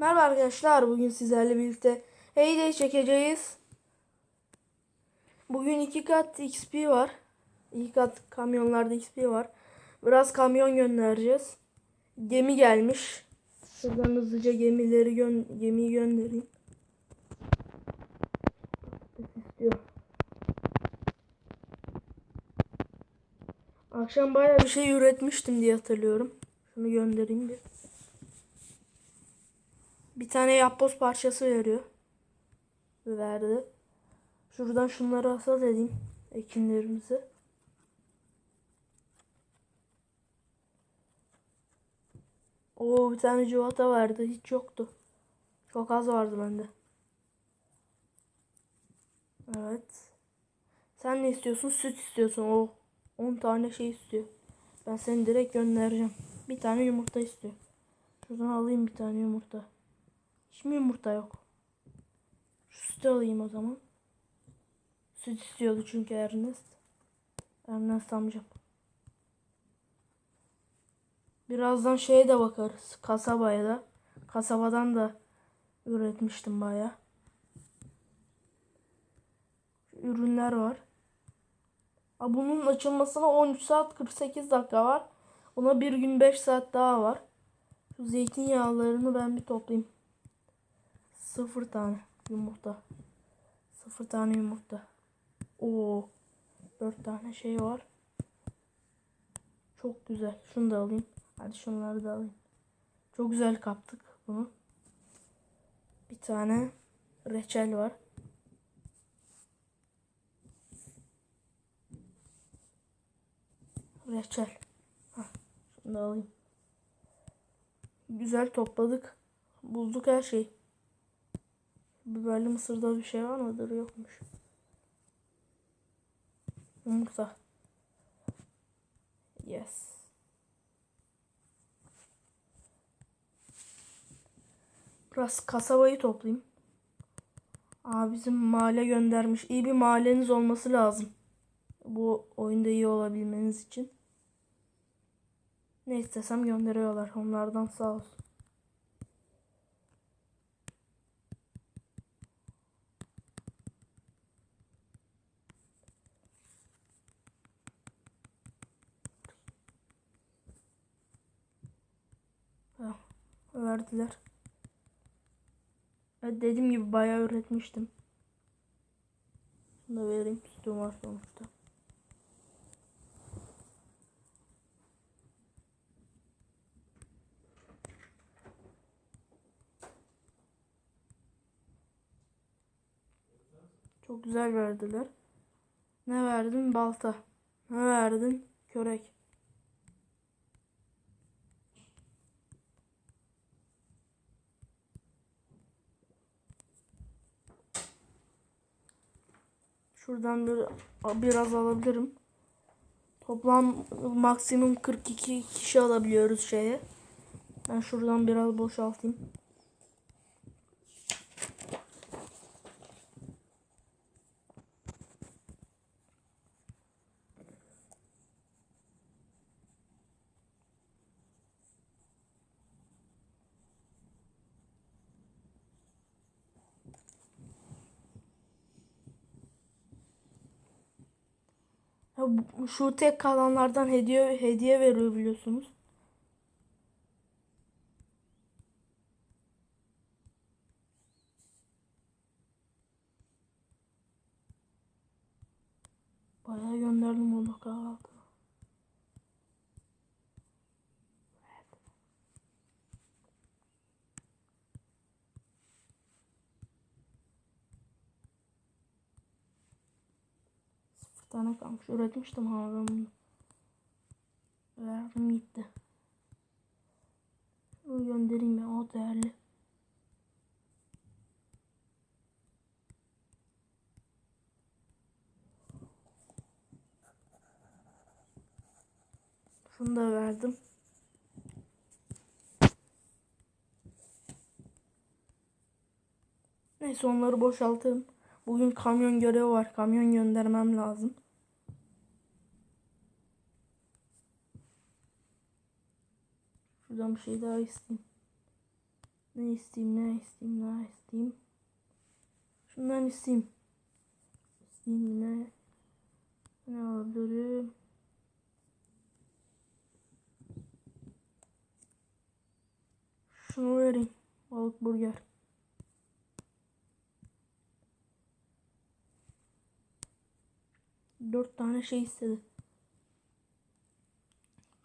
Merhaba arkadaşlar. Bugün sizlerle birlikte Heyday çekeceğiz. Bugün iki kat XP var. İki kat kamyonlarda XP var. Biraz kamyon göndereceğiz. Gemi gelmiş. Şuradan hızlıca gemileri gön gemiyi göndereyim. İstiyor. Akşam bayağı bir şey üretmiştim diye hatırlıyorum. Şunu göndereyim bir. Bir tane yapboz parçası veriyor. Verdi. Şuradan şunları hasat edeyim. Ekinlerimizi. Oo bir tane civata verdi. Hiç yoktu. Çok az vardı bende. Evet. Sen ne istiyorsun? Süt istiyorsun. O 10 tane şey istiyor. Ben seni direkt göndereceğim. Bir tane yumurta istiyor. Şuradan alayım bir tane yumurta. Mi yumurta yok? Şu sütü alayım o zaman. Süt istiyordu çünkü Ernest. Ernest amcam. Birazdan şeye de bakarız. Kasabaya da. Kasabadan da üretmiştim baya. Ürünler var. Ha, bunun açılmasına 13 saat 48 dakika var. Ona bir gün 5 saat daha var. Şu zeytinyağlarını ben bir toplayayım. Sıfır tane yumurta. Sıfır tane yumurta. Oo. Dört tane şey var. Çok güzel. Şunu da alayım. Hadi şunları da alayım. Çok güzel kaptık bunu. Bir tane reçel var. Reçel. Hah, şunu da alayım. Güzel topladık. Bulduk her şeyi. Biberli mısırda bir şey var mıdır? Yokmuş. Yumurta. Yes. Biraz kasabayı toplayayım. Aa bizim mahalle göndermiş. İyi bir mahalleniz olması lazım. Bu oyunda iyi olabilmeniz için. Ne istesem gönderiyorlar. Onlardan sağ olsun. Heh, verdiler. Evet, dediğim gibi bayağı üretmiştim. Şunu da vereyim. Sütüm var sonuçta. Çok güzel verdiler. Ne verdin? Balta. Ne verdin? Körek. Şuradan bir, biraz alabilirim. Toplam maksimum 42 kişi alabiliyoruz şeye. Ben şuradan biraz boşaltayım. Şu tek kalanlardan hediye hediye veriyor biliyorsunuz. Bayağı gönderdim onu kahvaltı. Sıfır tane kalmış. Üretmiştim ama ben bunu. Verdim gitti. Bunu göndereyim ya o değerli. Şunu da verdim. Neyse onları boşaltayım. Bugün kamyon görevi var. Kamyon göndermem lazım. Şuradan bir şey daha isteyeyim. Ne isteyeyim ne isteyeyim ne isteyeyim. Şundan isteyeyim. İsteyeyim ne? Ne alabilirim? Şunu vereyim. Balık burger. Dört tane şey istedi.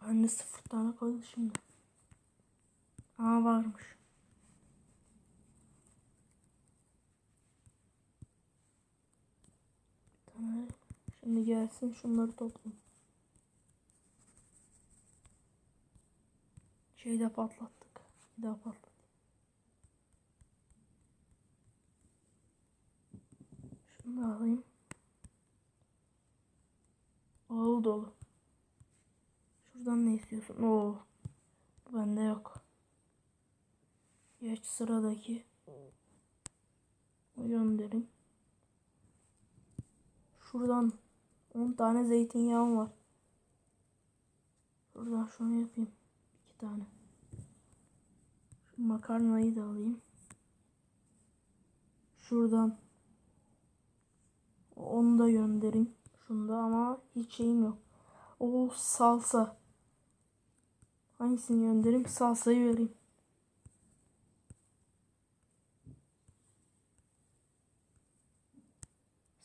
Ben de sıfır tane kaldı şimdi. Aa varmış. Tane. Şimdi gelsin şunları toplayayım. Şeyi de patlattık. Bir daha patlat. Şunu da alayım. Ağıl dolu. Şuradan ne istiyorsun? Oo. Bende yok. Geç sıradaki. Gönderim. Şuradan 10 tane zeytinyağım var. Şuradan şunu yapayım. 2 tane. Şu makarnayı da alayım. Şuradan onu da göndereyim. Şunda ama hiç şeyim yok. O salsa. Hangisini göndereyim? Salsayı vereyim.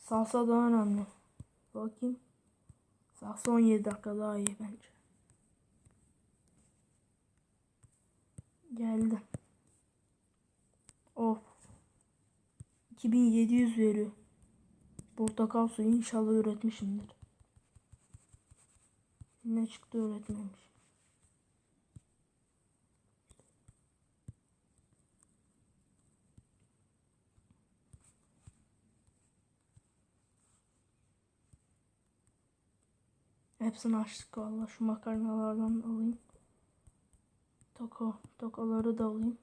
Salsa daha önemli. Bakayım. Salsa 17 dakika daha iyi bence. Geldi. Of. 2700 veriyor. Portakal suyu inşallah üretmişimdir. Ne çıktı öğretmemiş. Hepsini açtık valla. Şu makarnalardan alayım. Toko, tokaları da alayım.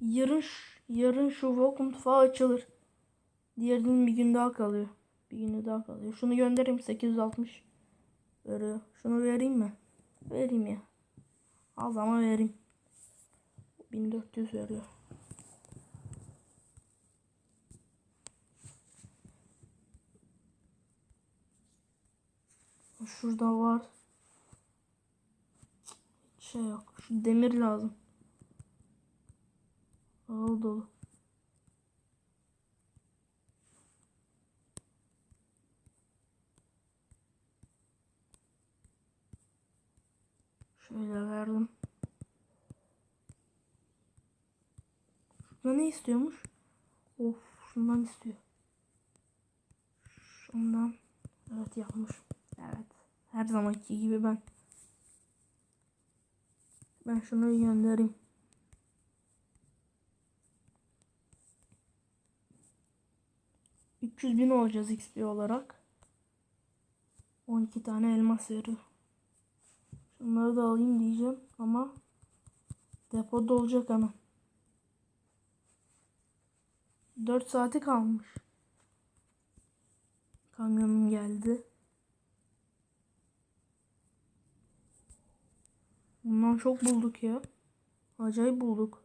Yarın, yarın şu Vogue mutfağı açılır. Diğerinin bir gün daha kalıyor. Bir günü daha kalıyor. Şunu göndereyim 860 veriyor. Şunu vereyim mi? Vereyim ya. Az ama vereyim. 1400 veriyor. Şurada var. Hiç şey yok. Şu demir lazım. Ağıl dolu. Şöyle verdim. Şurada ne istiyormuş? Of şundan istiyor. Şundan. Evet yapmış. Evet. Her zamanki gibi ben. Ben şunu göndereyim. ...300 bin olacağız XP olarak. 12 tane elmas veriyor. Şunları da alayım diyeceğim ama... ...depo dolacak hemen. 4 saati kalmış. Kamyonum geldi. Bundan çok bulduk ya. Acayip bulduk.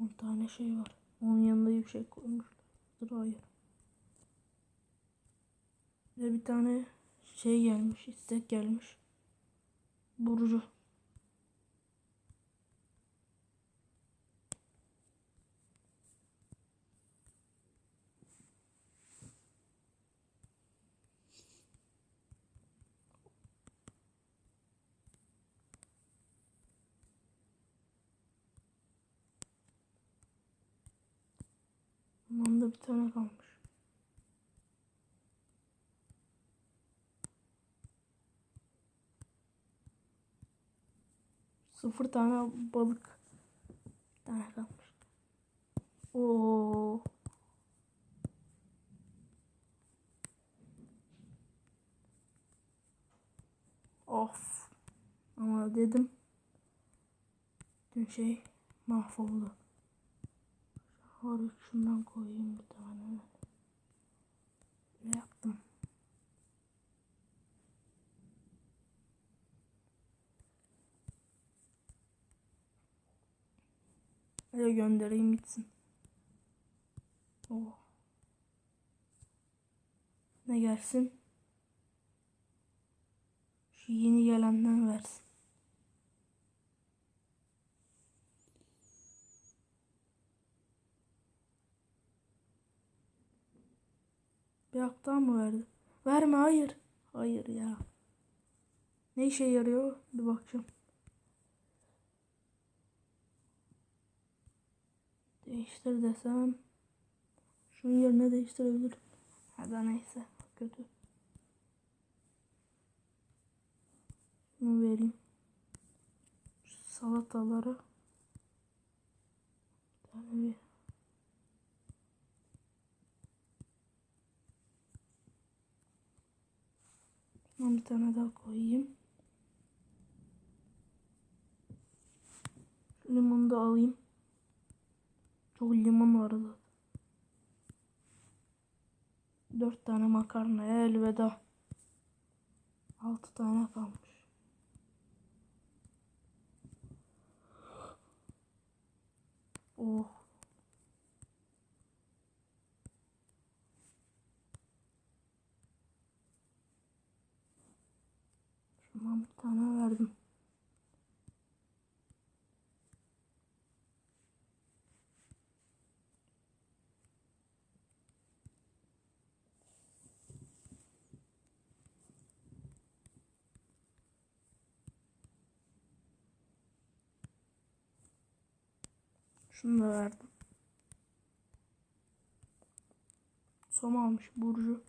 On tane şey var. Onun yanında bir şey koymuşlar. Hayır. Bir bir tane şey gelmiş. istek gelmiş. Burcu. Bundan da bir tane kalmış. Sıfır tane balık. Bir tane kalmış. Oo. Of. Ama dedim. Dün şey mahvoldu. Hadi şundan koyayım bir tane. Ne yaptım? Hadi göndereyim gitsin. Oh. Ne gelsin? Şu yeni gelenden versin. Daha mı verdi? Verme hayır. Hayır ya. Ne işe yarıyor? Bir bakacağım. Değiştir desem. Şunun yerine değiştirebilirim. Ya da neyse. Kötü. Şunu vereyim. Şu salataları. Bir tane bir. Şundan bir tane daha koyayım. Limonu da alayım. Çok limon var da. Dört tane makarnaya elveda. Altı tane kalmış. Oh. Şundan bir tane verdim. Şunu da verdim. Som almış Burcu.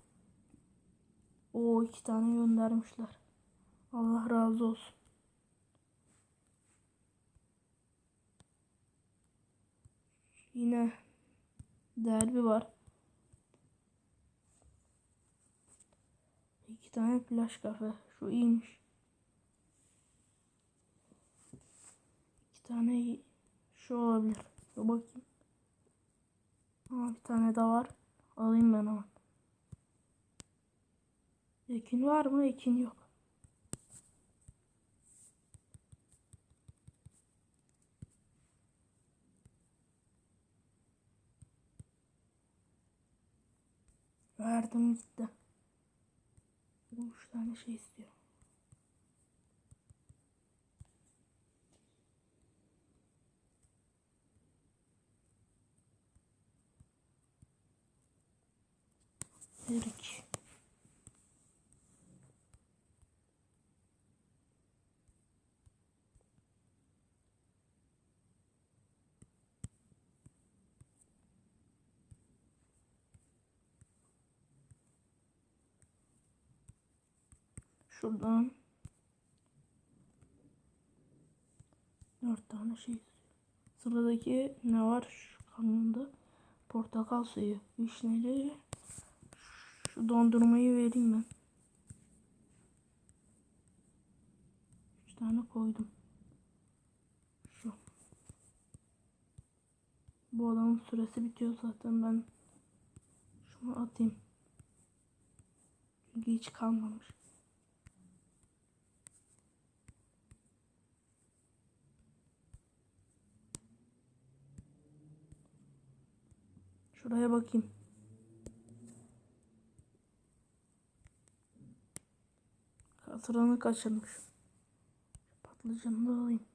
O iki tane göndermişler. Allah razı olsun. Yine derbi var. İki tane plaj kafe. Şu iyiymiş. İki tane şu olabilir. Dur bakayım. Aa, bir tane daha var. Alayım ben onu. Ekin var mı? Ekin yok. Verdim gitti. Üç tane şey istiyor. Erik. Şuradan dört tane şey. Sıradaki ne var şu kamyonda? Portakal suyu, vişneli. Şu dondurmayı vereyim ben. Üç tane koydum. Şu. Bu adamın süresi bitiyor zaten ben şunu atayım. Çünkü hiç kalmamış. Şuraya bakayım. Hatıranı kaçırmış. Patlıcanı da alayım.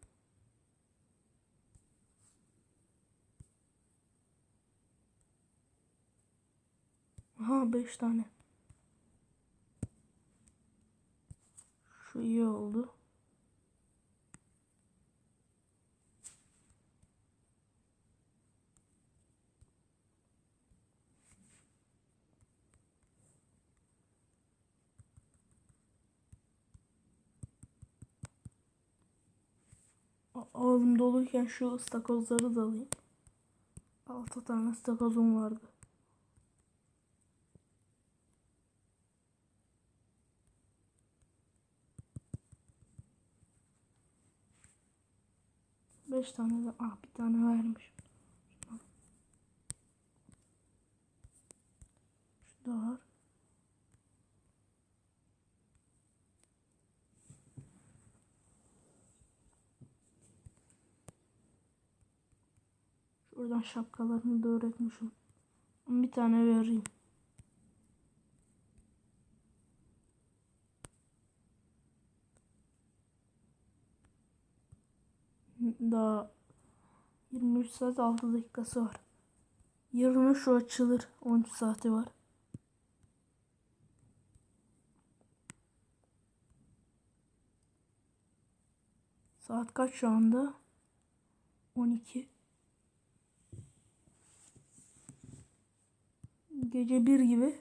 Aha 5 tane. Şu iyi oldu. Ağzım doluyken şu ıstakozları da alayım. Altı tane ıstakozum vardı. Beş tane de ah bir tane vermiş. Şu da var. Buradan şapkalarını da öğretmişim. Bir tane vereyim. Daha 23 saat 6 dakikası var. Yarına şu açılır. 13 saati var. Saat kaç şu anda? 12. Gece 1 gibi.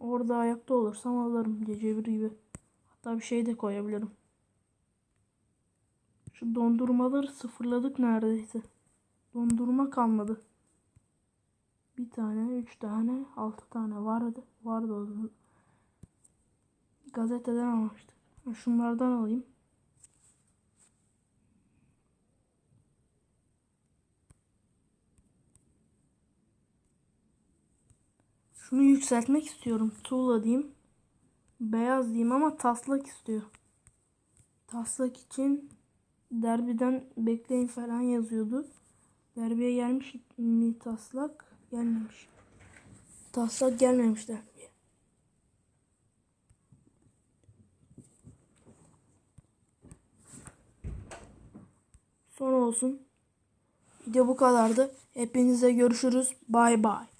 Orada ayakta olursam alırım gece 1 gibi. Hatta bir şey de koyabilirim. Şu dondurmaları sıfırladık neredeyse. Dondurma kalmadı. Bir tane, üç tane, altı tane vardı. Vardı o zaman. Gazeteden almıştık. Şunlardan alayım. Şunu yükseltmek istiyorum. Tuğla diyeyim. Beyaz diyeyim ama taslak istiyor. Taslak için derbiden bekleyin falan yazıyordu. Derbiye gelmiş mi taslak? Gelmemiş. Taslak gelmemiş derbiye. Son olsun. Video bu kadardı. Hepinize görüşürüz. Bay bay.